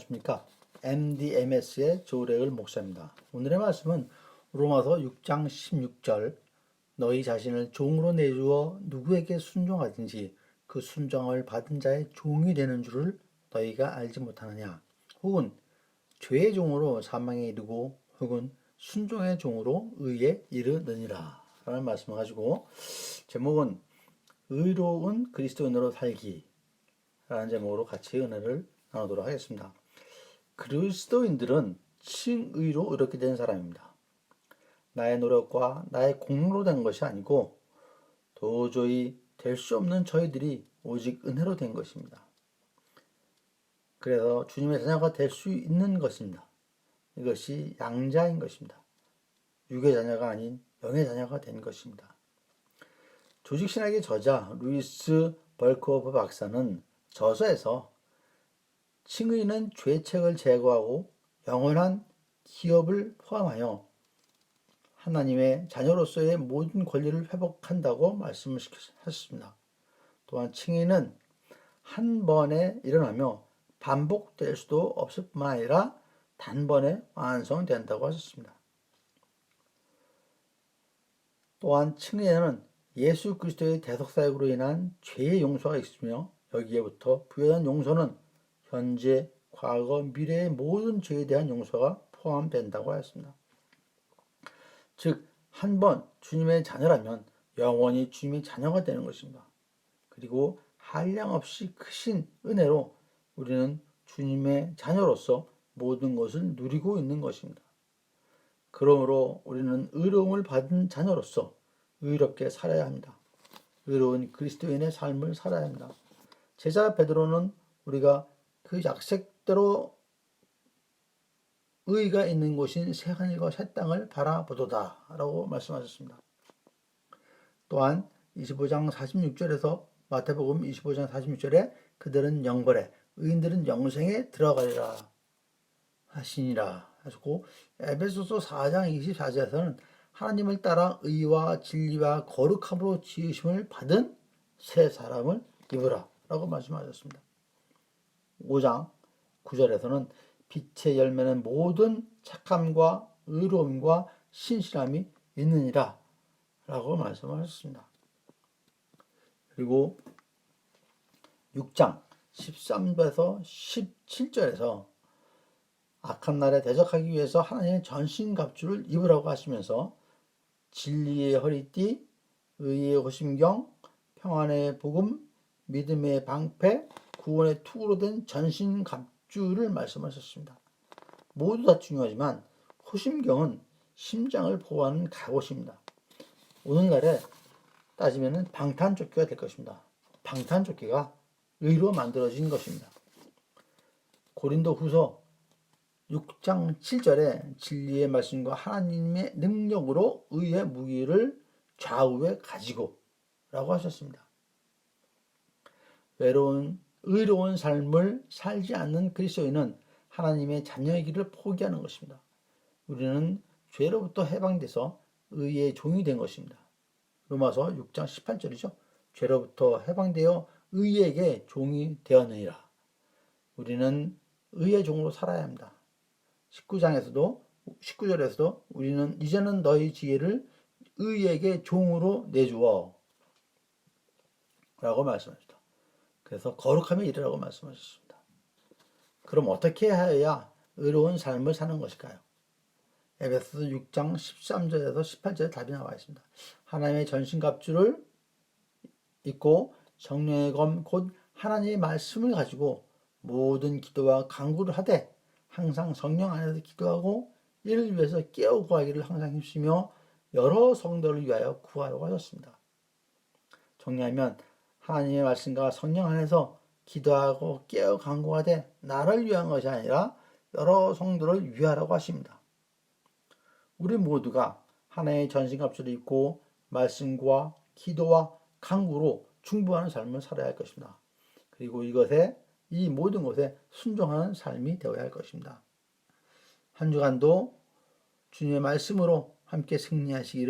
안녕하십니까. MDMS의 조래을 목사입니다. 오늘의 말씀은 로마서 6장 16절 너희 자신을 종으로 내주어 누구에게 순종하든지 그 순종을 받은 자의 종이 되는 줄을 너희가 알지 못하느냐 혹은 죄의 종으로 사망에 이르고 혹은 순종의 종으로 의에 이르느니라 라는 말씀을 가지고 제목은 의로운 그리스도인으로 살기 라는 제목으로 같이 은혜를 나누도록 하겠습니다. 그리스도인들은 칭의로 이렇게 된 사람입니다. 나의 노력과 나의 공로로 된 것이 아니고 도저히 될 수 없는 저희들이 오직 은혜로 된 것입니다. 그래서 주님의 자녀가 될 수 있는 것입니다. 이것이 양자인 것입니다. 육의 자녀가 아닌 영의 자녀가 된 것입니다. 조직신학의 저자 루이스 벌코프 박사는 저서에서 칭의는 죄책을 제거하고 영원한 기업을 포함하여 하나님의 자녀로서의 모든 권리를 회복한다고 말씀을 하셨습니다. 또한 칭의는 한 번에 일어나며 반복될 수도 없을 뿐만 아니라 단번에 완성된다고 하셨습니다. 또한 칭의에는 예수 그리스도의 대속사역으로 인한 죄의 용서가 있으며 여기에부터 부여한 용서는 현재, 과거, 미래의 모든 죄에 대한 용서가 포함된다고 하였습니다. 즉, 한 번 주님의 자녀라면 영원히 주님의 자녀가 되는 것입니다. 그리고 한량 없이 크신 은혜로 우리는 주님의 자녀로서 모든 것을 누리고 있는 것입니다. 그러므로 우리는 의로움을 받은 자녀로서 의롭게 살아야 합니다. 의로운 그리스도인의 삶을 살아야 합니다. 제자 베드로는 우리가 그 약색대로 의가 있는 곳인 새하늘과 새 땅을 바라보도다 라고 말씀하셨습니다. 또한 25장 46절에서 마태복음 25장 46절에 그들은 영벌에 의인들은 영생에 들어가리라 하시니라 하셨고 에베소서 4장 24절에서는 하나님을 따라 의와 진리와 거룩함으로 지으심을 받은 새 사람을 입으라 라고 말씀하셨습니다. 5장 9절에서는 빛의 열매는 모든 착함과 의로움과 신실함이 있느니라 라고 말씀하셨습니다. 그리고 6장 13절에서 17절에서 악한 날에 대적하기 위해서 하나님의 전신갑주를 입으라고 하시면서 진리의 허리띠, 의의 호심경, 평안의 복음, 믿음의 방패, 구원의 투구로 된 전신 갑주를 말씀하셨습니다. 모두 다 중요하지만 호심경은 심장을 보호하는 갑옷입니다. 오늘날에 따지면 방탄조끼가 될 것입니다. 방탄조끼가 의로 만들어진 것입니다. 고린도 후서 6장 7절에 진리의 말씀과 하나님의 능력으로 의의 무기를 좌우에 가지고 라고 하셨습니다. 외로운 의로운 삶을 살지 않는 그리스도인은 하나님의 자녀의 길을 포기하는 것입니다. 우리는 죄로부터 해방돼서 의의 종이 된 것입니다. 로마서 6장 18절이죠. 죄로부터 해방되어 의에게 종이 되었느니라. 우리는 의의 종으로 살아야 합니다. 19장에서도 19절에서도 우리는 이제는 너희 지혜를 의에게 종으로 내주어 라고 말씀하셨다. 그래서 거룩함에 이르라고 말씀하셨습니다. 그럼 어떻게 하여야 의로운 삶을 사는 것일까요? 에베소서 6장 13절에서 18절에 답이 나와 있습니다. 하나님의 전신갑주를 입고 성령의 검 곧 하나님의 말씀을 가지고 모든 기도와 강구를 하되 항상 성령 안에서 기도하고 이를 위해서 깨어 구하기를 항상 힘쓰며 여러 성도를 위하여 구하려고 하셨습니다. 정리하면 하나님의 말씀과 성령 안에서 기도하고 깨어 간구하되 나를 위한 것이 아니라 여러 성도를 위하라고 하십니다. 우리 모두가 하나의 전신갑주를 입고 말씀과 기도와 강구로 충분한 삶을 살아야 할 것입니다. 그리고 이것에 이 모든 것에 순종하는 삶이 되어야 할 것입니다. 한 주간도 주님의 말씀으로 함께 승리하시기를